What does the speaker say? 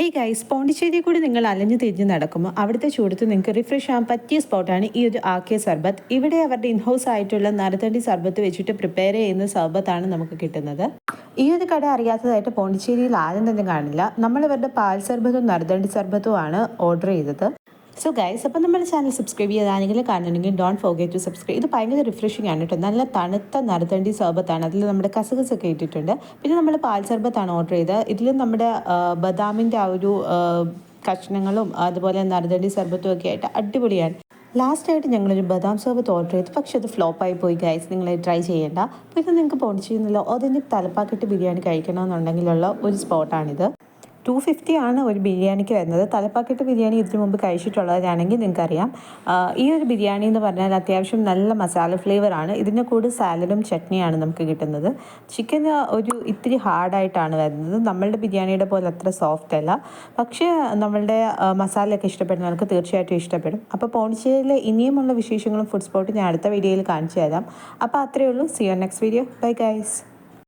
Hey guys Pondicherry കൂടി നിങ്ങൾ അലഞ്ഞു തിരിഞ്ഞ് നടക്കുമ്പോൾ അവിടുത്തെ ചൂടത്ത് നിങ്ങൾക്ക് റിഫ്രഷ് ആകാൻ പറ്റിയ സ്പോട്ടാണ് ഈ ഒരു ആക്കിയ സർബത്ത്. ഇവിടെ അവരുടെ ഇൻഹൗസ് ആയിട്ടുള്ള നരതണ്ടി സർബത്ത് വെച്ചിട്ട് പ്രിപ്പയർ ചെയ്യുന്ന സർബത്താണ് നമുക്ക് കിട്ടുന്നത്. ഈ ഒരു കട അറിയാത്തതായിട്ട് പോണ്ടിച്ചേരിയിൽ ആരും തന്നെ കാണില്ല. നമ്മൾ ഇവരുടെ പാൽ സർബത്തും നരതണ്ടി സർബത്തും ആണ് ഓർഡർ ചെയ്തത്. സോ ഗൈസ് അപ്പോൾ നമ്മുടെ ചാനൽ സബ്സ്ക്രൈബ് ചെയ്താണെങ്കിലും കാണണമെങ്കിൽ ഡോണ്ട് ഫോർഗെറ്റ് ടു സബ്സ്ക്രൈബ് ഇത് ഭയങ്കര റിഫ്രഷിംഗ് ആണ് കേട്ടോ നല്ല തണുത്ത നറുതണ്ടി സർബത്താണ്. അതിൽ നമ്മുടെ കസകസൊക്കെ ഇട്ടിട്ടുണ്ട്. പിന്നെ നമ്മൾ പാൽ സർബത്താണ് ഓർഡർ ചെയ്തത്. ഇതിൽ നമ്മുടെ ബദാമിന്റെ ആ ഒരു കഷ്ണങ്ങളും അതുപോലെ നറുതണ്ടി സർബത്തും ഒക്കെ ആയിട്ട് അടിപൊളിയാണ്. ലാസ്റ്റായിട്ട് ഞങ്ങളൊരു ബദാം സർബത്ത് ഓർഡർ ചെയ്തു. പക്ഷെ അത് ഫ്ലോപ്പായി പോയി ഗൈസ് നിങ്ങൾ ട്രൈ ചെയ്യേണ്ട. പിന്നെ നിങ്ങൾക്ക് പോണ്ടിച്ചിരുന്നല്ലോ അതിന്റെ തലപ്പാക്കിട്ട് ബിരിയാണി കഴിക്കണമെന്നുണ്ടെങ്കിലുള്ള ഒരു സ്പോട്ടാണിത് ടു ഫിഫ്റ്റി ആണ് ഒരു ബിരിയാണിക്ക് വരുന്നത്. തലപ്പാക്കിട്ട് ബിരിയാണി ഇതിനു മുമ്പ് കഴിച്ചിട്ടുള്ളവരാണെങ്കിൽ നിങ്ങൾക്കറിയാം. ഈ ഒരു ബിരിയാണി എന്ന് പറഞ്ഞാൽ അത്യാവശ്യം നല്ല മസാല ഫ്ലേവർ ആണ്. ഇതിന്റെ കൂടെ സാലഡും ചട്നിയാണ് നമുക്ക് കിട്ടുന്നത്. ചിക്കൻ ഒരു ഇത്തിരി ഹാർഡായിട്ടാണ് വരുന്നത്. നമ്മളുടെ ബിരിയാണിയുടെ പോലെ അത്ര സോഫ്റ്റ് അല്ല. പക്ഷേ നമ്മളുടെ മസാലയൊക്കെ ഇഷ്ടപ്പെടുന്നവർക്ക് തീർച്ചയായിട്ടും ഇഷ്ടപ്പെടും. അപ്പോൾ പോണ്ടിച്ചേരിയിലെ ഇനിയുമുള്ള വിശേഷങ്ങളും ഫുഡ് സ്പോട്ട് ഞാൻ അടുത്ത വീഡിയോയിൽ കാണിച്ചു തരാം. അപ്പോൾ അത്രയേ ഉള്ളൂ. See you next video bye guys